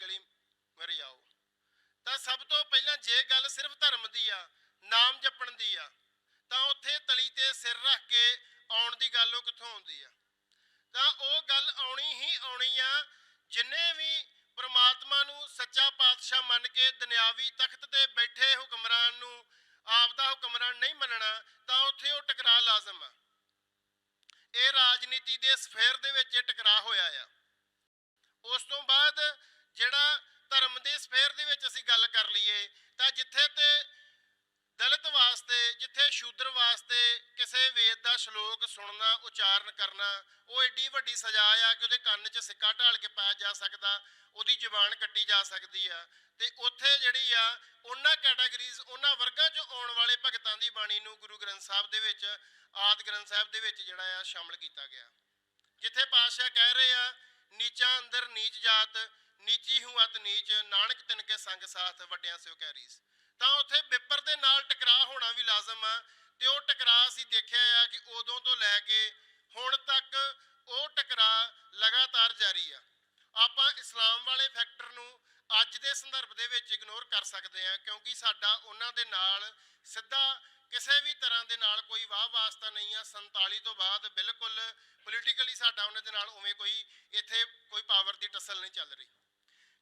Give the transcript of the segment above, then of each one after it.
ਗਲੀ ਮੇਰੀ ਆਓ। ਤਾਂ ਸਭ ਤੋਂ ਪਹਿਲਾਂ ਜੇ ਗੱਲ ਸਿਰਫ ਧਰਮ ਦੀ ਆ, ਨਾਮ ਜਪਣ ਦੀ ਆ, ਤਾਂ ਉੱਥੇ ਤਲੀ ਤੇ ਸਿਰ ਰੱਖ ਕੇ ਆਉਣ ਦੀ ਗੱਲ ਉਹ ਕਿੱਥੋਂ ਆਉਂਦੀ ਆ? ਤਾਂ ਉਹ ਗੱਲ ਆਉਣੀ ਹੀ ਆਉਣੀ ਆ, ਜਿੰਨੇ ਵੀ ਪ੍ਰਮਾਤਮਾ ਨੂੰ ਸੱਚਾ ਪਾਤਸ਼ਾਹ ਮੰਨ ਕੇ ਦੁਨਿਆਵੀ ਤਖਤ ਤੇ ਬੈਠੇ ਹੁਕਮਰਾਨ ਨੂੰ ਆਪ ਦਾ ਹੁਕਮਰਾਨ ਨਹੀਂ ਮੰਨਣਾ, ਤਾਂ ਉੱਥੇ ਉਹ ਟਕਰਾਅ ਲਾਜ਼ਮ ਆ। ਇਹ ਰਾਜਨੀਤੀ ਦੇ ਸਫੇਰ ਦੇ ਵਿੱਚ ਇਹ ਟਕਰਾਅ ਹੋਇਆ ਆ। ਉਸ ਤੋਂ ਬਾਅਦ ਜਿਹੜਾ ਧਰਮ ਦੇ ਸਫੇਰ ਦੇ ਵਿੱਚ ਅਸੀਂ ਗੱਲ ਕਰ ਲਈਏ, ਤਾਂ ਜਿੱਥੇ ਤੇ ਦਲਿਤ ਵਾਸਤੇ, ਜਿੱਥੇ ਸ਼ੂਦਰ ਵਾਸਤੇ ਕਿਸੇ ਵੇਦ ਦਾ ਸ਼ਲੋਕ ਸੁਣਨਾ, ਉਚਾਰਨ ਕਰਨਾ, ਉਹ ਏਡੀ ਵੱਡੀ ਸਜ਼ਾ ਆ ਕਿ ਉਹਦੇ ਕੰਨ 'ਚ ਸਿੱਕਾ ਢਾਲ ਕੇ ਪਾਇਆ ਜਾ ਸਕਦਾ, ਉਹਦੀ ਜ਼ੁਬਾਨ ਕੱਟੀ ਜਾ ਸਕਦੀ ਆ। ਤੇ ਉੱਥੇ ਜਿਹੜੀ ਆ, ਉਹਨਾਂ ਕੈਟਾਗਰੀਜ਼ ਉਹਨਾਂ ਵਰਗਾਂ 'ਚ ਆਉਣ ਵਾਲੇ ਭਗਤਾਂ ਦੀ ਬਾਣੀ ਨੂੰ ਗੁਰੂ ਗ੍ਰੰਥ ਸਾਹਿਬ ਦੇ ਵਿੱਚ, ਆਦ ਗ੍ਰੰਥ ਸਾਹਿਬ ਦੇ ਵਿੱਚ ਜਿਹੜਾ ਆ, ਸ਼ਾਮਲ ਕੀਤਾ ਗਿਆ। ਜਿੱਥੇ ਪਾਤਸ਼ਾਹ ਕਹਿ ਰਹੇ ਆ, ਨੀਚਾਂ ਅੰਦਰ ਨੀਚ ਜਾਤ ਨੀਚੀ ਹੂੰ ਅਤ ਨੀਚ, ਨਾਨਕ ਤਿਨ ਕੇ ਸੰਗ ਸਾਥ, ਵੱਡਿਆਂ ਸਿਓ ਕੈਰੀਸ ਤਾਂ ਉੱਥੇ ਵਿਪਰ ਦੇ ਨਾਲ ਟਕਰਾਅ ਹੋਣਾ ਵੀ ਲਾਜ਼ਮ ਆ, ਤੇ ਉਹ ਟਕਰਾਅ ਅਸੀਂ ਦੇਖਿਆ ਆ ਕਿ ਉਦੋਂ ਤੋਂ ਲੈ ਕੇ ਹੁਣ ਤੱਕ ਉਹ ਟਕਰਾਅ ਲਗਾਤਾਰ ਜਾਰੀ ਆ। ਆਪਾਂ ਇਸਲਾਮ ਵਾਲੇ ਫੈਕਟਰ ਨੂੰ ਅੱਜ ਦੇ ਸੰਦਰਭ ਦੇ ਵਿੱਚ ਇਗਨੋਰ ਕਰ ਸਕਦੇ ਆ, ਕਿਉਂਕਿ ਸਾਡਾ ਉਹਨਾਂ ਦੇ ਨਾਲ ਸਿੱਧਾ ਕਿਸੇ ਵੀ ਤਰ੍ਹਾਂ ਦੇ ਨਾਲ ਕੋਈ ਵਾਹ ਵਾਸਤਾ ਨਹੀਂ ਆ। 47 ਤੋਂ ਬਾਅਦ ਬਿਲਕੁਲ ਪੋਲੀਟੀਕਲੀ ਸਾਡਾ ਉਹਨਾਂ ਦੇ ਨਾਲ ਉਵੇਂ ਕੋਈ ਇੱਥੇ ਕੋਈ ਪਾਵਰ ਦੀ ਟਸਲ ਨਹੀਂ ਚੱਲ ਰਹੀ।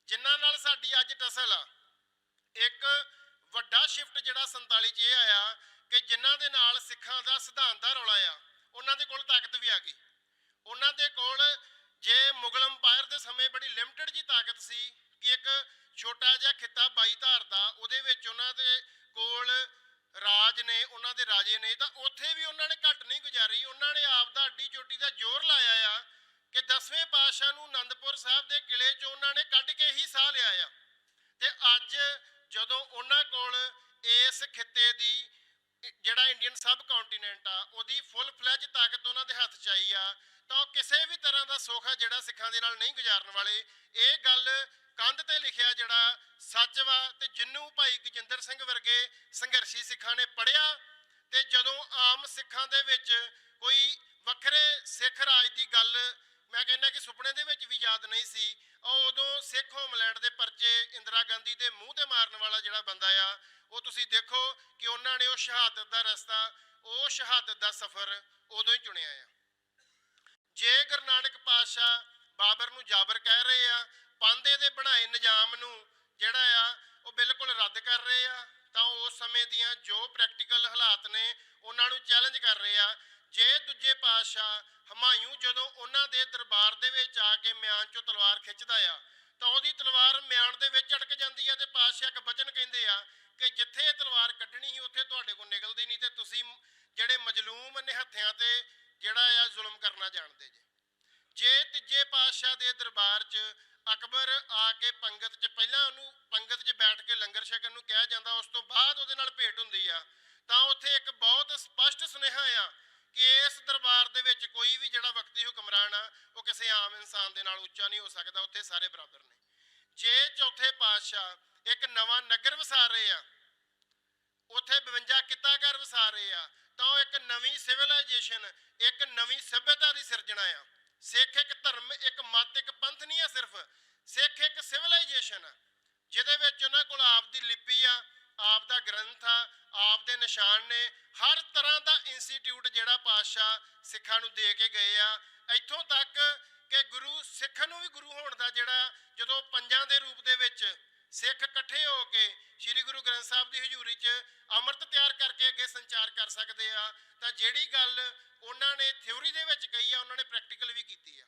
ਜਿਨ੍ਹਾਂ ਨਾਲ ਸਾਡੀ ਅੱਜ ਟਸਲ ਆ। ਇੱਕ ਵੱਡਾ ਸ਼ਿਫਟ ਜਿਹੜਾ 47 ਚ ਇਹ ਆਇਆ ਕਿ ਜਿਨ੍ਹਾਂ ਦੇ ਨਾਲ ਸਿੱਖਾਂ ਦਾ ਸਿਧਾਂਤ ਦਾ ਰੌਲਾ ਆ, ਉਹਨਾਂ ਦੇ ਕੋਲ ਤਾਕਤ ਵੀ ਆ ਗਈ। ਉਹਨਾਂ ਦੇ ਕੋਲ ਜੇ ਮੁਗਲ ਅੰਪਾਇਰ ਦੇ ਸਮੇਂ ਬੜੀ ਲਿਮਟਿਡ ਜੀ ਤਾਕਤ ਸੀ ਕਿ ਇੱਕ ਛੋਟਾ ਜਿਹਾ ਖਿੱਤਾ 22 ਧਾਰ ਦਾ, ਉਹਦੇ ਵਿੱਚ ਉਹਨਾਂ ਦੇ ਕੋਲ ਰਾਜ ਨੇ, ਉਹਨਾਂ ਦੇ ਰਾਜੇ ਨੇ, ਤਾਂ ਉੱਥੇ ਵੀ ਉਹਨਾਂ ਨੇ ਘੱਟ ਨਹੀਂ ਗੁਜ਼ਾਰੀ। ਉਹਨਾਂ ਨੇ ਆਪ ਦਾ ਅੱਡੀ ਚੋਟੀ ਦਾ ਜ਼ੋਰ ਲਾਇਆ ਆ ਕਿ 10ਵੇਂ ਪਾਤਸ਼ਾਹ ਨੂੰ ਆਨੰਦ ਸਾਹਿਬ ਦੇ ਕਿਲੇ 'ਚ ਉਹਨਾਂ ਨੇ ਕੱਢ ਕੇ ਹੀ ਸਾਹ ਲਿਆ ਆ ਤੇ ਅੱਜ ਜਦੋਂ ਉਹਨਾਂ ਕੋਲ ਇਸ ਖਿੱਤੇ ਦੀ ਜਿਹੜਾ ਇੰਡੀਅਨ ਸਬ ਕੰਟੀਨੈਂਟ ਆ ਉਹਦੀ ਫੁੱਲ ਫਲੈਜ ਤਾਕਤ ਉਹਨਾਂ ਦੇ ਹੱਥ 'ਚ ਆਈ ਆ ਤਾਂ ਉਹ ਕਿਸੇ ਵੀ ਤਰ੍ਹਾਂ ਦਾ ਸੁੱਖ ਆ ਦੇ ਨਾਲ ਨਹੀਂ ਗੁਜ਼ਾਰਨ ਵਾਲੇ, ਇਹ ਗੱਲ ਕੰਧ ਤੇ ਲਿਖਿਆ ਜਿਹੜਾ ਸੱਚ ਵਾ ਤੇ ਜਿੰਨੂੰ ਭਾਈ ਗਜਿੰਦਰ ਸਿੰਘ ਵਰਗੇ ਸੰਘਰਸ਼ੀ ਸਿੱਖਾਂ ਨੇ ਪੜਿਆ ਤੇ ਜਦੋਂ ਆਮ ਸਿੱਖਾਂ ਦੇ ਵਿੱਚ ਕੋਈ ਵੱਖਰੇ ਸਿੱਖ ਰਾਜ ਦੀ ਗੱਲ ਮੈਂ ਕਹਿੰਦਾ ਕਿ ਸੁਪਨੇ ਦੇ ਵਿੱਚ ਵੀ ਯਾਦ ਨਹੀਂ ਸੀ, ਉਹ ਉਦੋਂ ਸਿੱਖ ਹੋਮਲੈਂਡ ਦੇ ਪਰਚੇ ਇੰਦਰਾ ਗਾਂਧੀ ਦੇ ਮੂੰਹ ਤੇ ਮਾਰਨ ਵਾਲਾ ਜਿਹੜਾ ਬੰਦਾ ਆ, ਉਹ ਤੁਸੀਂ ਦੇਖੋ ਕਿ ਉਹਨਾਂ ਨੇ ਉਹ ਸ਼ਹਾਦਤ ਦਾ ਰਸਤਾ, ਉਹ ਸ਼ਹਾਦਤ ਦਾ ਸਫ਼ਰ ਉਦੋਂ ਹੀ ਚੁਣਿਆ ਆ। ਜੇ ਗੁਰੂ ਨਾਨਕ ਪਾਤਸ਼ਾਹ ਬਾਬਰ ਨੂੰ ਜਾਬਰ ਕਹਿ ਰਹੇ ਆ ਪਾਂਦੇ ਦੇ ਬਣਾਏ ਨਿਜ਼ਾਮ ਨੂੰ ਜਿਹੜਾ ਆ, ਉਹ ਬਿਲਕੁਲ ਰੱਦ ਕਰ ਰਹੇ ਆ। ਤਾਂ ਉਸ ਸਮੇਂ ਦੀਆਂ ਜੋ ਪ੍ਰੈਕਟੀਕਲ ਹਾਲਾਤ ਨੇ, ਉਹਨਾਂ ਨੂੰ ਚੈਲੰਜ ਕਰ ਰਹੇ ਆ। ਜੇ ਦੂਜੇ ਪਾਤਸ਼ਾਹ ਹਮਾਇੂ ਜਦੋਂ ਉਹਨਾਂ ਦੇ ਦਰਬਾਰ ਦੇ ਵਿੱਚ ਆ ਕੇ ਮਿਆਨ ਚੋਂ ਤਲਵਾਰ ਖਿੱਚਦਾ ਆ, ਤਾਂ ਉਹਦੀ ਤਲਵਾਰ ਮਿਆਨ ਦੇ ਵਿੱਚ ਅਟਕ ਜਾਂਦੀ ਆ ਤੇ ਪਾਤਸ਼ਾਹ ਇੱਕ ਬਚਨ ਕਹਿੰਦੇ ਆ ਕਿ ਜਿੱਥੇ ਇਹ ਤਲਵਾਰ ਕੱਢਣੀ ਸੀ, ਉੱਥੇ ਤੁਹਾਡੇ ਕੋਲ ਨਿਕਲਦੀ ਨਹੀਂ ਤੇ ਤੁਸੀਂ ਜਿਹੜੇ ਮਜਲੂਮ ਨਿਹੱਥਿਆਂ ਤੇ ਜਿਹੜਾ ਆ ਜ਼ੁਲਮ ਕਰਨਾ ਜਾਣਦੇ ਜੇ। ਪਾਤਸ਼ਾਹ ਦੇ ਦਰਬਾਰ 'ਚ ਅਕਬਰ ਆ ਕੇ ਪੰਗਤ 'ਚ, ਪਹਿਲਾਂ ਉਹਨੂੰ ਪੰਗਤ 'ਚ ਬੈਠ ਕੇ ਲੰਗਰ ਛਕਣ ਨੂੰ ਕਿਹਾ ਜਾਂਦਾ, ਉਸ ਤੋਂ ਬਾਅਦ ਉਹਦੇ ਨਾਲ ਭੇਟ ਹੁੰਦੀ ਆ। ਤਾਂ ਉੱਥੇ ਇੱਕ ਬਹੁਤ ਸਪਸ਼ਟ ਸੁਨੇਹਾ ਆ ਕਿ ਇਸ ਦਰਬਾਰ ਦੇ ਵਿੱਚ ਕੋਈ ਵੀ ਜਿਹੜਾ ਵਕਤੀ ਹੁਕਮਰਾਨ ਆ, ਉਹ ਕਿਸੇ ਆਮ ਇਨਸਾਨ ਦੇ ਨਾਲ ਉੱਚਾ ਨਹੀਂ ਹੋ ਸਕਦਾ, ਉੱਥੇ ਸਾਰੇ ਬਰਾਬਰ ਨੇ। ਜੇ ਚੌਥੇ ਪਾਤਸ਼ਾਹ ਇੱਕ ਨਵਾਂ ਨਗਰ ਵਸਾ ਰਹੇ ਆ, ਉੱਥੇ 52 ਕਿੱਤਾਘਰ ਵਸਾ ਰਹੇ ਆ, ਤਾਂ ਉਹ ਇੱਕ ਨਵੀਂ ਸਿਵਲਾਈਜੇਸ਼ਨ ਇੱਕ ਨਵੀਂ ਸਭਿਅਤਾ ਦੀ ਸਿਰਜਣਾ ਆ। ਸਿੱਖ ਇੱਕ ਧਰਮ, ਇੱਕ ਮਤ, ਇੱਕ ਪੰਥ ਨਹੀਂ ਆ ਸਿਰਫ। ਸਿੱਖ ਇੱਕ ਸਿਵਲਾਈਜੇਸ਼ਨ ਆ, ਜਿਹਦੇ ਵਿੱਚ ਉਹਨਾਂ ਕੋਲ ਆਪ ਲਿਪੀ ਆ ਆਪ ਦਾ ਗ੍ਰੰਥ ਆ ਆਪ ਨਿਸ਼ਾਨ ਨੇ, ਹਰ ਤਰ੍ਹਾਂ ਦਾ ਇੰਸਟੀਚਿਊਟ ਜਿਹੜਾ ਪਾਤਸ਼ਾਹ ਸਿੱਖਾਂ ਨੂੰ ਦੇ ਕੇ ਗਏ ਆ। ਇੱਥੋਂ ਤੱਕ ਕਿ ਗੁਰੂ, ਸਿੱਖ ਨੂੰ ਵੀ ਗੁਰੂ ਹੋਣ ਦਾ ਜਿਹੜਾ ਜਦੋਂ ਪੰਜਾਂ ਦੇ ਰੂਪ ਦੇ ਵਿੱਚ ਸਿੱਖ ਇਕੱਠੇ ਹੋ ਕੇ ਸ੍ਰੀ ਗੁਰੂ ਗ੍ਰੰਥ ਸਾਹਿਬ ਦੀ ਹਜ਼ੂਰੀ 'ਚ ਅੰਮ੍ਰਿਤ ਤਿਆਰ ਕਰਕੇ ਅੱਗੇ ਸੰਚਾਰ ਕਰ ਸਕਦੇ ਆ, ਤਾਂ ਜਿਹੜੀ ਗੱਲ ਉਹਨਾਂ ਨੇ ਥਿਉਰੀ ਦੇ ਵਿੱਚ ਕਹੀ ਆ ਉਹਨਾਂ ਨੇ ਪ੍ਰੈਕਟੀਕਲ ਵੀ ਕੀਤੀ ਆ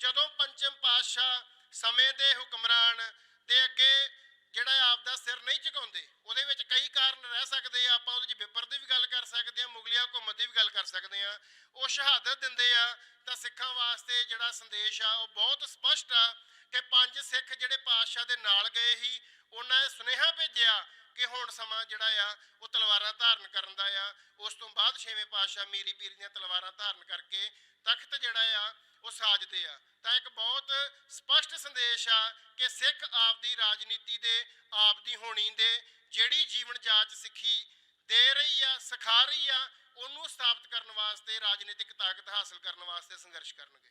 ਜਦੋਂ ਪੰਚਮ ਪਾਤਸ਼ਾਹ ਸਮੇਂ ਦੇ ਹੁਕਮਰਾਨ ਦੇ ਅੱਗੇ ਜਿਹੜਾ ਆਪ ਦਾ ਸਿਰ ਨਹੀਂ ਝੁਕਾਉਂਦੇ, ਉਹਦੇ ਵਿੱਚ ਕਈ ਕਾਰਨ ਰਹਿ ਸਕਦੇ ਆ, ਆਪਾਂ ਉਹਦੇ 'ਚ ਵਿਪਰ ਦੀ ਵੀ ਗੱਲ ਕਰ ਸਕਦੇ ਆ, ਮੁਗਲਿਆ ਹਕੂਮਤ ਦੀ ਵੀ ਗੱਲ ਕਰ ਸਕਦੇ ਆ। ਉਹ ਸ਼ਹਾਦਤ ਦਿੰਦੇ ਆ, ਤਾਂ ਸਿੱਖਾਂ ਵਾਸਤੇ ਜਿਹੜਾ ਸੰਦੇਸ਼ ਆ, ਉਹ ਬਹੁਤ ਸਪਸ਼ਟ ਆ ਕਿ ਪੰਜ ਸਿੱਖ ਜਿਹੜੇ ਪਾਤਸ਼ਾਹ ਦੇ ਨਾਲ ਗਏ ਸੀ, ਉਹਨਾਂ ਨੇ ਸੁਨੇਹਾ ਭੇਜਿਆ ਕਿ ਹੁਣ ਸਮਾਂ ਜਿਹੜਾ ਆ, ਉਹ ਤਲਵਾਰਾਂ ਧਾਰਨ ਕਰਨ ਦਾ ਆ। ਉਸ ਤੋਂ ਬਾਅਦ ਛੇਵੇਂ ਪਾਤਸ਼ਾਹ ਮੀਰੀ ਪੀਰ ਦੀਆਂ ਤਲਵਾਰਾਂ ਧਾਰਨ ਕਰਕੇ ਤਖਤ ਜਿਹੜਾ ਆ ਉਹ ਸਾਜਦੇ ਆ। ਤਾਂ ਇੱਕ ਬਹੁਤ ਸਪਸ਼ਟ ਸੰਦੇਸ਼ ਆ ਕਿ ਸਿੱਖ ਆਪਦੀ ਰਾਜਨੀਤੀ ਦੇ, ਆਪਦੀ ਹੋਣੀ ਦੇ, ਜਿਹੜੀ ਜੀਵਨ ਜਾਚ ਸਿੱਖੀ ਦੇ ਰਹੀ ਆ, ਸਿਖਾ ਰਹੀ ਆ, ਉਹਨੂੰ ਸਥਾਪਿਤ ਕਰਨ ਵਾਸਤੇ, ਰਾਜਨੀਤਿਕ ਤਾਕਤ ਹਾਸਲ ਕਰਨ ਵਾਸਤੇ ਸੰਘਰਸ਼ ਕਰਨਗੇ।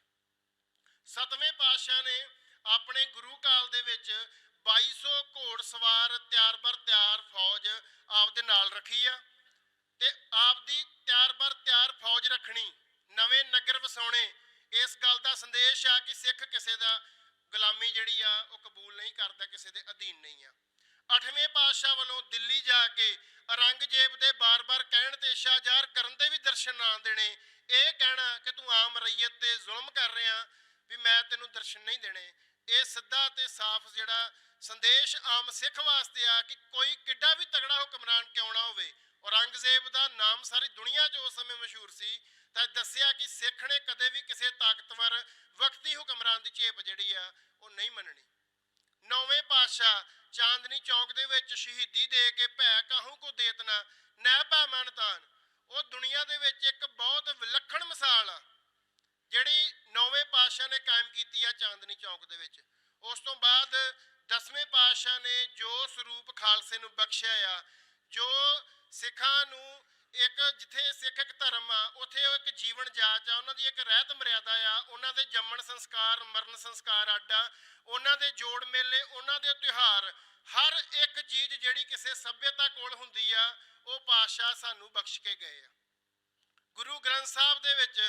ਸਤਵੇਂ ਪਾਤਸ਼ਾਹ ਨੇ ਆਪਣੇ ਗੁਰੂ ਕਾਲ ਦੇ ਵਿੱਚ 2200 ਘੋੜ ਸਵਾਰ, ਤਿਆਰ ਬਰ ਤਿਆਰ ਫੌਜ ਆਪਦੇ ਨਾਲ ਰੱਖੀ ਆ ਤੇ ਆਪਦੀ ਤਿਆਰ ਬਰ ਤਿਆਰ ਫੌਜ ਰੱਖਣੀ, ਨਵੇਂ ਨਗਰ ਵਸਾਉਣੇ ਇਸ ਗੱਲ ਦਾ ਸੰਦੇਸ਼ ਆ ਕਿ ਸਿੱਖ ਕਿਸੇ ਦਾ ਗੁਲਾਮੀ ਜਿਹੜੀ ਆ, ਉਹ ਕਬੂਲ ਨਹੀਂ ਕਰਦਾ, ਕਿਸੇ ਦੇ ਅਧੀਨ ਨਹੀਂ ਆ। ਅੱਠਵੇਂ ਪਾਤਸ਼ਾਹ ਵੱਲੋਂ ਦਿੱਲੀ ਜਾ ਕੇ ਔਰੰਗਜ਼ੇਬ ਦੇ ਬਾਰ-ਬਾਰ ਕਹਿਣ ਤੇ ਸ਼ਾਹਜਾਰ ਕਰਨ ਦੇ ਵੀ ਦਰਸ਼ਨ ਨਾ ਦੇਣੇ, ਇਹ ਕਹਿਣਾ ਕਿ ਤੂੰ ਆਮ ਰਈਅਤ ਤੇ ਜ਼ੁਲਮ ਕਰ ਰਿਹਾ ਵੀ ਮੈਂ ਤੈਨੂੰ ਦਰਸ਼ਨ ਨਹੀਂ ਦੇਣੇ। ਇਹ ਸਿੱਧਾ ਤੇ ਸਾਫ਼ ਜਿਹੜਾ ਸੰਦੇਸ਼ ਆਮ ਸਿੱਖ ਵਾਸਤੇ ਆ ਕਿ ਕੋਈ ਕਿੱਡਾ ਵੀ ਤਗੜਾ ਹੁਕਮਰਾਨ ਕਿਉਂ ਨਾ ਹੋਵੇ। ਔਰੰਗਜ਼ੇਬ ਦਾ ਨਾਮ ਸਾਰੀ ਦੁਨੀਆ 'ਚ ਉਸ ਸਮੇਂ ਮਸ਼ਹੂਰ ਸੀ, ਤਾਂ ਦੱਸਿਆ ਕਿ ਸਿੱਖ ਨੇ ਕਦੇ ਵੀ ਕਿਸੇ ਤਾਕਤਵਰ ਵਕਤੀ ਹੁਕਮਰਾਨ ਦੀ ਝੇਪ ਜਿਹੜੀ ਆ, ਉਹ ਨਹੀਂ ਮੰਨਣੀ। ਨੌਵੇਂ ਪਾਤਸ਼ਾਹ ਚਾਂਦਨੀ ਚੌਕ ਦੇ ਵਿੱਚ ਸ਼ਹੀਦੀ ਦੇ ਕੇ ਭੈ ਕਾਹੂ ਕੋ ਦੇਤਨਾ ਨੈ ਭੈ ਮਨਤਾਨ ਉਹ ਦੁਨੀਆ ਦੇ ਵਿੱਚ ਇੱਕ ਬਹੁਤ ਵਿਲੱਖਣ ਮਿਸਾਲ ਆ, ਜਿਹੜੀ ਨੌਵੇਂ ਪਾਤਸ਼ਾਹ ਨੇ ਕਾਇਮ ਕੀਤੀ ਆ ਚਾਂਦਨੀ ਚੌਕ ਦੇ ਵਿੱਚ। ਉਸ ਤੋਂ ਬਾਅਦ ਦਸਵੇਂ ਪਾਤਸ਼ਾਹ ਨੇ ਜੋ ਸਰੂਪ ਖਾਲਸੇ ਨੂੰ ਬਖਸ਼ਿਆ ਆ, ਜੋ ਸਿੱਖਾਂ ਨੂੰ ਇੱਕ ਜਿੱਥੇ ਸਿੱਖ ਇੱਕ ਧਰਮ ਆ, ਉੱਥੇ ਉਹ ਇੱਕ ਜੀਵਨ ਜਾਚ ਆ, ਉਹਨਾਂ ਦੀ ਇੱਕ ਰਹਿਤ ਮਰਿਆਦਾ ਆ, ਉਹਨਾਂ ਦੇ ਜੰਮਣ ਸੰਸਕਾਰ, ਮਰਨ ਸੰਸਕਾਰ ਆਡਾ ਉਹਨਾਂ ਦੇ ਜੋੜ ਮੇਲੇ, ਉਹਨਾਂ ਦੇ ਤਿਉਹਾਰ, ਹਰ ਇੱਕ ਚੀਜ਼ ਜਿਹੜੀ ਕਿਸੇ ਸੱਭਿਅਤਾ ਕੋਲ ਹੁੰਦੀ ਆ, ਉਹ ਪਾਤਸ਼ਾਹ ਸਾਨੂੰ ਬਖਸ਼ ਕੇ ਗਏ ਆ। ਗੁਰੂ ਗ੍ਰੰਥ ਸਾਹਿਬ ਦੇ ਵਿੱਚ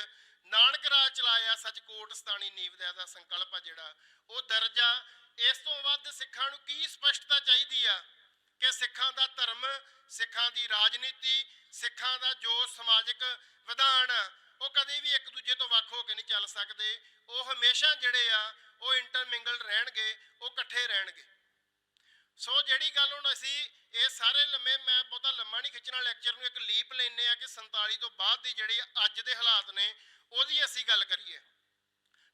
ਨਾਨਕ ਰਾਜ ਚਲਾਇਆ ਸਚਕੋਟ ਸਤਾਣੀ ਨੀਵ ਦਾ ਇਹਦਾ ਸੰਕਲਪ ਆ ਜਿਹੜਾ, ਉਹ ਦਰਜਾ ਇਸ ਤੋਂ ਵੱਧ ਸਿੱਖਾਂ ਨੂੰ ਕੀ ਸਪਸ਼ਟਤਾ ਚਾਹੀਦੀ ਆ? ਕਿ ਸਿੱਖਾਂ ਦਾ ਧਰਮ ਸਿੱਖਾਂ ਦੀ ਰਾਜਨੀਤੀ ਸਿੱਖਾਂ ਦਾ ਜੋ ਸਮਾਜਿਕ ਵਿਧਾਨ ਆ, ਉਹ ਕਦੇ ਵੀ ਇੱਕ ਦੂਜੇ ਤੋਂ ਵੱਖ ਹੋ ਕੇ ਨਹੀਂ ਚੱਲ ਸਕਦੇ। ਉਹ ਹਮੇਸ਼ਾ ਜਿਹੜੇ ਆ ਉਹ ਇੰਟਰਮਿੰਗਲ ਰਹਿਣਗੇ ਉਹ ਇਕੱਠੇ ਰਹਿਣਗੇ। ਸੋ ਜਿਹੜੀ ਗੱਲ ਹੁਣ ਅਸੀਂ ਇਹ ਸਾਰੇ ਲੰਮੇ ਮੈਂ ਬਹੁਤਾ ਲੰਮਾ ਨਹੀਂ ਖਿੱਚਣਾ ਲੈਕਚਰ ਨੂੰ ਇੱਕ ਲੀਪ ਲੈਨੇ ਆ ਕਿ 47 ਤੋਂ ਬਾਅਦ ਦੀ ਜਿਹੜੀ ਅੱਜ ਦੇ ਹਾਲਾਤ ਨੇ ਉਹਦੀ ਅਸੀਂ ਗੱਲ ਕਰੀਏ।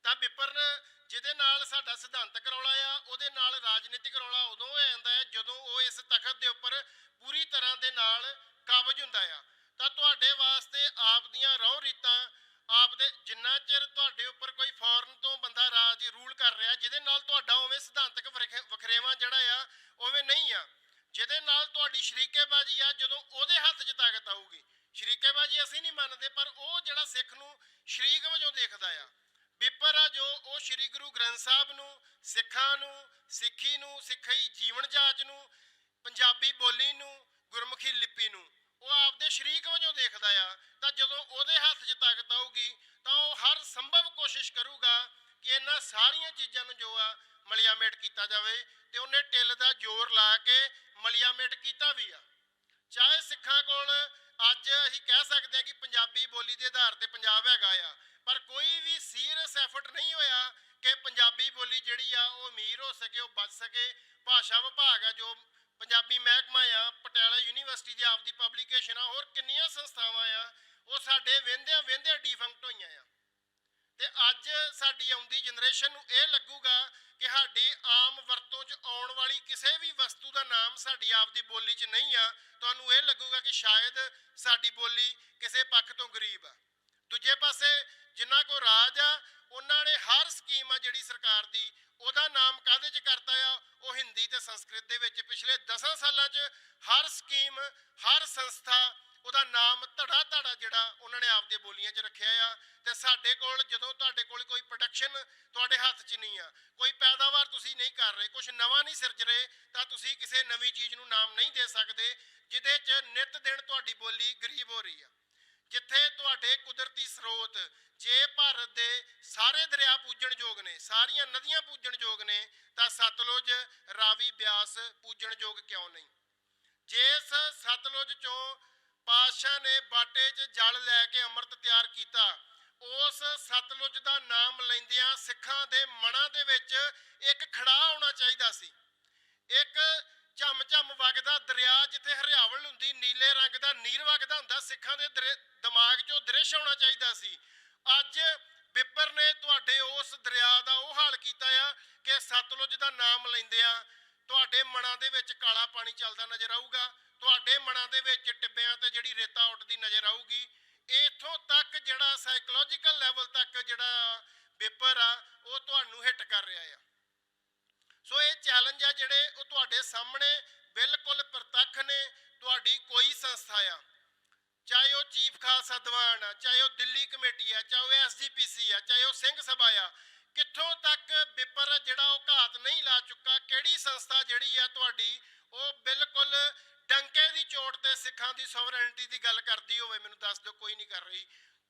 ਤਾਂ ਵਿਪਰਨ ਜਿਹਦੇ ਨਾਲ ਸਾਡਾ ਸਿਧਾਂਤਕ ਰੌਲਾ ਆ, ਉਹਦੇ ਨਾਲ ਰਾਜਨੀਤਿਕ ਰੌਲਾ ਉਦੋਂ ਹੋ ਜਾਂਦਾ ਹੈ ਜਦੋਂ ਉਹ ਇਸ ਤਖਤ ਦੇ ਉੱਪਰ ਪੂਰੀ ਤਰ੍ਹਾਂ ਦੇ ਨਾਲ ਕਾਬਜ ਹੁੰਦਾ ਆ। ਤਾਂ ਤੁਹਾਡੇ ਵਾਸਤੇ ਆਪ ਦੀਆਂ ਰਹੁ ਰੀਤਾਂ ਆਪ ਦੇ ਜਿੰਨਾ ਚਿਰ ਤੁਹਾਡੇ ਉੱਪਰ ਕੋਈ ਫੋਰਨ ਤੋਂ ਬੰਦਾ ਰਾਜ ਰੂਲ ਕਰ ਰਿਹਾ ਜਿਹਦੇ ਨਾਲ ਤੁਹਾਡਾ ਉਵੇਂ ਸਿਧਾਂਤਕ ਵਰਖ- ਵਖਰੇਵਾਂ ਜਿਹੜਾ ਆ ਉਵੇਂ ਨਹੀਂ ਆ ਜਿਹਦੇ ਨਾਲ ਤੁਹਾਡੀ ਸ਼ਰੀਕੇਬਾਜ਼ੀ ਆ ਜਦੋਂ ਉਹਦੇ ਹੱਥ 'ਚ ਤਾਕਤ ਆਊਗੀ ਸ਼ਰੀਕੇਬਾਜ਼ੀ ਅਸੀਂ ਨਹੀਂ ਮੰਨਦੇ ਪਰ ਉਹ ਜਿਹੜਾ ਸਿੱਖ ਨੂੰ ਸ਼ਰੀਕ ਵਜੋਂ ਦੇਖਦਾ ਆ ਪੇਪਰ ਆ ਜੋ ਉਹ ਸ੍ਰੀ ਗੁਰੂ ਗ੍ਰੰਥ ਸਾਹਿਬ ਨੂੰ ਸਿੱਖਾਂ ਨੂੰ ਸਿੱਖੀ ਨੂੰ ਸਿੱਖਈ ਜੀਵਨ ਜਾਚ ਨੂੰ ਪੰਜਾਬੀ ਬੋਲੀ ਨੂੰ ਗੁਰਮੁਖੀ ਲਿਪੀ ਨੂੰ, ਉਹ ਆਪਦੇ ਸ਼ਰੀਕ ਵਜੋਂ ਦੇਖਦਾ ਆ, ਤਾਂ ਜਦੋਂ ਉਹਦੇ ਹੱਥ 'ਚ ਤਾਕਤ ਆਊਗੀ, ਤਾਂ ਉਹ ਹਰ ਸੰਭਵ ਕੋਸ਼ਿਸ਼ ਕਰੂਗਾ ਕਿ ਇਹਨਾਂ ਸਾਰੀਆਂ ਚੀਜ਼ਾਂ ਨੂੰ ਜੋ ਆ, ਮਲਿਆਮੇਟ ਕੀਤਾ ਜਾਵੇ ਤੇ ਉਹਨੇ ਟਿੱਲ ਦਾ ਜ਼ੋਰ ਲਾ ਕੇ ਮਲਿਆਮੇਟ ਕੀਤਾ ਵੀ ਆ। ਚਾਹੇ ਸਿੱਖਾਂ ਕੋਲ ਅੱਜ ਅਸੀਂ ਕਹਿ ਸਕਦੇ ਹਾਂ ਕਿ ਪੰਜਾਬੀ ਬੋਲੀ ਦੇ ਆਧਾਰ ਤੇ ਪੰਜਾਬ ਹੈਗਾ ਆ, ਪਰ ਕੋਈ ਵੀ ਸੀਰੀਅਸ ਐਫਰਟ ਨਹੀਂ ਹੋਇਆ ਕਿ ਪੰਜਾਬੀ ਬੋਲੀ ਜਿਹੜੀ ਆ, ਉਹ ਅਮੀਰ ਹੋ ਸਕੇ, ਉਹ ਬਚ ਸਕੇ, ਭਾਸ਼ਾ ਵਿਭਾਗ ਆ ਜੋ ਪੰਜਾਬੀ ਮਹਿਕਮਾ ਆ, ਪਟਿਆਲਾ ਯੂਨੀਵਰਸਿਟੀ ਦੀ ਆਪਦੀ ਪਬਲੀਕੇਸ਼ਨ ਆ, ਹੋਰ ਕਿੰਨੀਆਂ ਸੰਸਥਾਵਾਂ ਆ, ਉਹ ਸਾਡੇ ਵਹਿੰਦਿਆਂ ਵਹਿੰਦਿਆਂ ਡਿਫੰਕਟ ਹੋਈਆਂ ਆ। ਤੇ ਅੱਜ ਸਾਡੀ ਆਉਂਦੀ ਜਨਰੇਸ਼ਨ ਨੂੰ ਇਹ ਲੱਗੂਗਾ ਕਿ ਸਾਡੀ ਆਮ ਵਰਤੋਂ 'ਚ ਆਉਣ ਵਾਲੀ ਕਿਸੇ ਵੀ ਵਸਤੂ ਦਾ ਨਾਮ ਸਾਡੀ ਆਪਦੀ ਬੋਲੀ 'ਚ ਨਹੀਂ ਆ, ਤੁਹਾਨੂੰ ਇਹ ਲੱਗੂਗਾ ਕਿ ਸ਼ਾਇਦ ਸਾਡੀ ਬੋਲੀ ਕਿਸੇ ਪੱਖ ਤੋਂ ਗਰੀਬ ਆ। ਦੂਜੇ ਪਾਸੇ ਜਿਨ੍ਹਾਂ ਕੋ ਰਾਜ ਆ, ਉਹਨਾਂ ਨੇ ਹਰ ਸਕੀਮ ਆ ਜਿਹੜੀ ਸਰਕਾਰ ਦੀ ਉਹਦਾ ਨਾਮ ਕਾਹਦੇ 'ਚ ਕਰਤਾ ਆ? ਉਹ ਹਿੰਦੀ ਤੇ ਸੰਸਕ੍ਰਿਤ ਦੇ ਵਿੱਚ ਪਿਛਲੇ 10 ਸਾਲਾਂ 'ਚ ਹਰ ਸਕੀਮ, ਹਰ ਸੰਸਥਾ ਉਹਦਾ ਨਾਮ ਧੜਾ ਧੜਾ ਜਿਹੜਾ ਉਹਨਾਂ ਨੇ ਆਪਦੇ ਬੋਲੀਆਂ 'ਚ ਰੱਖਿਆ ਆ। ਤੇ ਸਾਡੇ ਕੋਲ ਜਦੋਂ ਤੁਹਾਡੇ ਕੋਲ ਕੋਈ ਪ੍ਰੋਡਕਸ਼ਨ ਤੁਹਾਡੇ ਹੱਥ 'ਚ ਨਹੀਂ ਆ, ਕੋਈ ਪੈਦਾਵਾਰ ਤੁਸੀਂ ਨਹੀਂ ਕਰ ਰਹੇ ਕੁਝ ਨਵਾਂ ਨਹੀਂ ਸਿਰਜ ਰਹੇ, ਤਾਂ ਤੁਸੀਂ ਕਿਸੇ ਨਵੀਂ ਚੀਜ਼ ਨੂੰ ਨਾਮ ਨਹੀਂ ਦੇ ਸਕਦੇ, ਜਿਹਦੇ 'ਚ ਨਿਤ ਦਿਨ ਤੁਹਾਡੀ ਬੋਲੀ ਗਰੀਬ ਹੋ ਰਹੀ ਆ। ਜਿੱਥੇ ਤੁਹਾਡੇ ਕੁਦਰਤੀ ਸਰੋਤ, ਜੇ ਭਾਰਤ ਦੇ ਸਾਰੇ ਦਰਿਆ ਪੂਜਣਯੋਗ ਨੇ, ਸਾਰੀਆਂ ਨਦੀਆਂ ਪੂਜਣਯੋਗ ਨੇ, ਤਾਂ ਸਤਲੁਜ ਰਾਵੀ ਬਿਆਸ ਪੂਜਣਯੋਗ ਕਿਉਂ ਨਹੀਂ? ਜਿਸ ਸਤਲੁਜ ਚੋਂ ਪਾਤਸ਼ਾਹ ਨੇ ਬਾਟੇ 'ਚ ਜਲ ਲੈ ਕੇ ਅੰਮ੍ਰਿਤ ਤਿਆਰ ਕੀਤਾ, ਉਸ ਸਤਲੁਜ ਦਾ ਨਾਮ ਲੈਂਦਿਆਂ ਸਿੱਖਾਂ ਦੇ ਮਨਾਂ ਦੇ ਵਿੱਚ ਇੱਕ ਖੜਾ ਹੋਣਾ ਚਾਹੀਦਾ ਸੀ। ਇੱਕ ਝਮ ਝਮ ਵਗਦਾ ਦਰਿਆ ਜਿੱਥੇ ਹਰਿਆਵਲ ਹੁੰਦੀ, ਨੀਲੇ ਰੰਗ ਦਾ ਨੀਰ ਵਗਦਾ ਹੁੰਦਾ, ਸਿੱਖਾਂ ਦੇ ਦਰਿ- ਦਿਮਾਗ 'ਚੋਂ ਦ੍ਰਿਸ਼ ਆਉਣਾ ਚਾਹੀਦਾ ਸੀ। ਅੱਜ ਬਿੱਪਰ ਨੇ ਤੁਹਾਡੇ ਉਸ ਦਰਿਆ ਦਾ ਉਹ ਹਾਲ ਕੀਤਾ ਆ ਕਿ ਸਤਲੁਜ ਦਾ ਨਾਮ ਲੈਂਦੇ ਲੈਂਦਿਆਂ ਤੁਹਾਡੇ ਮਨਾਂ ਦੇ ਵਿੱਚ ਕਾਲਾ ਪਾਣੀ ਚੱਲਦਾ ਨਜ਼ਰ ਆਊਗਾ। ਤੁਹਾਡੇ ਮਨਾਂ ਦੇ ਵਿੱਚ ਟਿੱਬਿਆਂ ਤੇ ਜਿਹੜੀ ਰੇਤਾ ਉੱਡਦੀ ਨਜ਼ਰ ਆਊਗੀ। ਇੱਥੋਂ ਤੱਕ ਜਿਹੜਾ ਸਾਈਕੋਲੋਜੀਕਲ ਲੈਵਲ ਤੱਕ ਜਿਹੜਾ ਬਿੱਪਰ ਆ, ਉਹ ਤੁਹਾਨੂੰ ਹਿੱਟ ਕਰ ਰਿਹਾ ਆ। ਸੋ ਇਹ ਚੈਲੰਜ ਆ ਜਿਹੜੇ ਉਹ ਤੁਹਾਡੇ ਸਾਹਮਣੇ ਬਿਲਕੁਲ ਪ੍ਰਤੱਖ ਨੇ, ਤੁਹਾਡੀ ਕੋਈ ਸੰਸਥਾ ਆ। ਚਾਹੇ ਉਹ ਚੀਫ ਖਾਲਸਾ ਦੀਵਾਨ ਆ, ਚਾਹੇ ਉਹ ਦਿੱਲੀ ਕਮੇਟੀ ਆ, ਚਾਹੇ ਉਹ ਐਸਜੀਪੀਸੀ ਆ, ਚਾਹੇ ਉਹ ਸਿੰਘ ਸਭਾ ਆ, ਕਿੱਥੋਂ ਤੱਕ ਵਿਪਰ ਜਿਹੜਾ ਉਹ ਘਾਤ ਨਹੀਂ ਲਾ ਚੁੱਕਾ, ਕਿਹੜੀ ਸੰਸਥਾ ਜਿਹੜੀ ਆ ਤੁਹਾਡੀ, ਉਹ ਬਿਲਕੁਲ ਡੰਕੇ ਦੀ ਚੋਟ ਤੇ ਸਿੱਖਾਂ ਦੀ ਸੋਵਰੈਂਟੀ ਦੀ ਗੱਲ ਕਰਦੀ ਹੋਵੇ, ਮੈਨੂੰ ਦੱਸ ਦਿਓ, ਕੋਈ ਨਹੀਂ ਕਰ ਰਹੀ।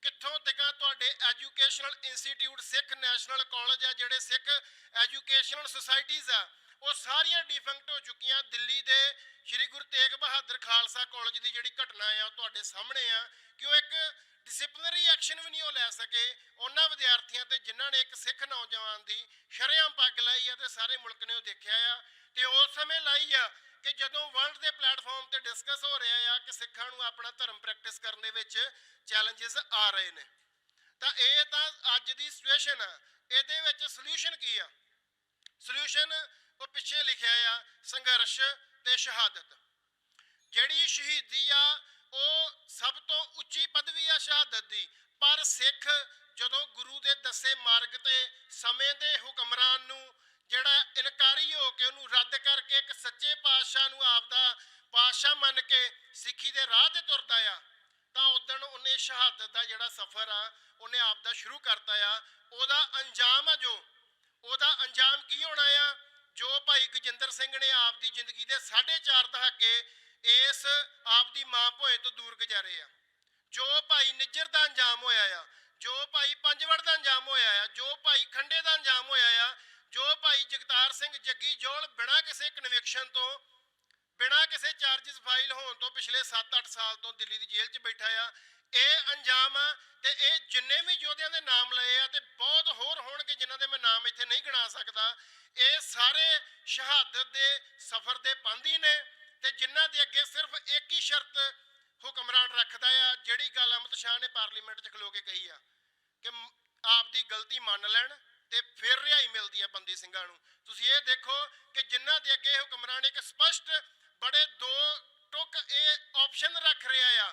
ਕਿੱਥੋਂ ਤੱਕ ਤੁਹਾਡੇ educational institute Sikh national college ਆ, ਜਿਹੜੇ ਸਿੱਖ ਐਜੂਕੇਸ਼ਨਲ ਸੁਸਾਇਟੀਆਂ ਆ, ਉਹ ਸਾਰੀਆਂ ਡਿਫੰਕਟ ਹੋ ਚੁੱਕੀਆਂ। ਦਿੱਲੀ ਦੇ ਸ਼੍ਰੀ ਗੁਰੂ ਤੇਗ ਬਹਾਦਰ ਖਾਲਸਾ ਕਾਲਜ ਦੀ ਜਿਹੜੀ ਘਟਨਾ ਆ, ਉਹ ਤੁਹਾਡੇ ਸਾਹਮਣੇ ਆ। ਕਿ ਉਹ ਇੱਕ ਡਿਸਪਲਿਨਰੀ ਐਕਸ਼ਨ ਵੀ ਨਹੀਂ ਉਹ ਲੈ ਸਕੇ? ਉਹਨਾਂ ਵਿਦਿਆਰਥੀਆਂ ਤੇ ਜਿਨ੍ਹਾਂ ਨੇ ਇੱਕ ਸਿੱਖ ਨੌਜਵਾਨ ਦੀ ਸ਼ਰੇਆਮ ਪੱਗ ਲਾਈ ਆ ਤੇ ਸਾਰੇ ਮੁਲਕ ਨੇ ਉਹ ਦੇਖਿਆ ਆ। ਤੇ ਉਸ ਸਮੇਂ ਲਾਈ ਆ ਕਿ ਜਦੋਂ ਵਰਲਡ ਦੇ ਪਲੇਟਫਾਰਮ ਤੇ ਡਿਸਕਸ ਹੋ ਰਿਹਾ ਆ ਕਿ ਸਿੱਖਾਂ ਨੂੰ ਆਪਣਾ ਧਰਮ ਪ੍ਰੈਕਟਿਸ ਕਰਨ ਦੇ ਵਿੱਚ ਚੈਲੰਜਸ ਆ ਰਹੇ ਨੇ, ਤਾਂ ਇਹ ਤਾਂ ਅੱਜ ਦੀ ਸਿਚੁਏਸ਼ਨ ਆ। ਇਹਦੇ ਵਿੱਚ ਸੋਲੂਸ਼ਨ ਕੀ ਆ? ਸੋਲੂਸ਼ਨ ਉਹ ਪਿੱਛੇ ਲਿਖਿਆ ਆ, ਸੰਘਰਸ਼ ਤੇ ਸ਼ਹਾਦਤ। ਜਿਹੜੀ ਸ਼ਹੀਦੀ ਆ, ਉਹ ਸਭ ਤੋਂ ਉੱਚੀ ਪਦਵੀ ਆ ਸ਼ਹਾਦਤ ਦੀ, ਪਰ ਸਿੱਖ ਜਦੋਂ ਗੁਰੂ ਦੇ ਦੱਸੇ ਮਾਰਗ ਤੇ ਸਮੇਂ ਦੇ ਹੁਕਮਰਾਨ ਨੂੰ ਜਿਹੜਾ ਇਨਕਾਰੀ ਹੋ ਕੇ ਉਹਨੂੰ ਰੱਦ ਕਰਕੇ ਇੱਕ ਸੱਚੇ ਪਾਤਸ਼ਾਹ ਨੂੰ ਆਪਦਾ ਪਾਤਸ਼ਾਹ ਮੰਨ ਕੇ ਸਿੱਖੀ ਦੇ ਰਾਹ ਤੇ ਤੁਰਦਾ ਆ ਤਾਂ ਉਦਣ ਉਹਨੇ ਸ਼ਹਾਦਤ ਦਾ ਜਿਹੜਾ ਸਫ਼ਰ ਆ, ਉਹਨੇ ਆਪਦਾ ਸ਼ੁਰੂ ਕਰਤਾ ਆ। ਉਹਦਾ ਅੰਜਾਮ ਆ ਜੋ। ਉਹਦਾ ਅੰਜਾਮ ਕੀ ਹੋਣਾ ਆ? ਜੋ ਭਾਈ ਗਜਿੰਦਰ ਸਿੰਘ ਨੇ ਆਪਦੀ ਜ਼ਿੰਦਗੀ ਦੇ 4.5 ਦਹਾਕੇ ਇਸ ਆਪਦੀ ਮਾਂ ਭੋਏ ਤੋਂ ਦੂਰ ਗੁਜ਼ਾਰੇ ਆ। ਜੋ ਭਾਈ ਨਿੱਜਰ ਦਾ ਅੰਜਾਮ ਹੋਇਆ ਆ, ਜੋ ਭਾਈ ਪੰਜਵੜ ਦਾ ਅੰਜਾਮ ਹੋਇਆ ਆ, ਜੋ ਭਾਈ ਖੰਡੇ ਦਾ ਅੰਜਾਮ ਹੋਇਆ ਆ, ਜੋ ਭਾਈ ਜਗਤਾਰ ਸਿੰਘ ਜੱਗੀ ਜੋਲ ਬਿਨਾਂ ਕਿਸੇ ਕਨਵਿਕਸ਼ਨ ਤੋਂ, ਬਿਨਾਂ ਕਿਸੇ ਚਾਰजेस ਫਾਈਲ ਹੋਣ ਤੋਂ ਪਿਛਲੇ 7-8 ਸਾਲ ਤੋਂ ਦਿੱਲੀ ਦੀ ਜੇਲ੍ਹ 'ਚ ਬੈਠਾ ਆ ਇਹ ਅੰਜਾਮ ਆ ਤੇ ਇਹ ਜਿੰਨੇ ਵੀ ਯੋਧਿਆਂ ਦੇ ਨਾਮ ਲਏ ਆ ਤੇ ਬਹੁਤ ਹੋਰ ਹੋਣਗੇ ਜਿਨ੍ਹਾਂ ਦੇ ਮੈਂ ਨਾਮ ਇੱਥੇ ਨਹੀਂ ਗਿਣਾ ਸਕਦਾ। ਇਹ ਸਾਰੇ ਸ਼ਹਾਦਤ ਦੇ ਸਫ਼ਰ 'ਤੇ ਪੰਧੀ ਨੇ ਤੇ ਜਿਨ੍ਹਾਂ ਦੇ ਅੱਗੇ ਸਿਰਫ ਇੱਕ ਹੀ ਸ਼ਰਤ ਹੁਕਮਰਾਨ ਰੱਖਦਾ ਆ, ਜਿਹੜੀ ਗੱਲ ਅਮਿਤ ਸ਼ਾਹ ਨੇ ਪਾਰਲੀਮੈਂਟ 'ਚ ਖਲੋ ਕੇ ਕਹੀ ਆ ਕਿ ਆਪ ਦੀ ਗਲਤੀ ਮੰਨ ਲੈਣ ਤੇ ਫਿਰ ਰਿਹਾਈ ਮਿਲਦੀ ਆ ਬੰਦੀ ਸਿੰਘਾਂ ਨੂੰ। ਤੁਸੀਂ ਇਹ ਦੇਖੋ ਕਿ ਜਿਨ੍ਹਾਂ ਦੇ ਅੱਗੇ ਹੁਕਮਰਾਨ ਇੱਕ ਸਪਸ਼ਟ ਬੜੇ ਦੋ ਟੁਕ ਇਹ ਆਪਸ਼ਨ ਰੱਖ ਰਿਹਾ ਆ।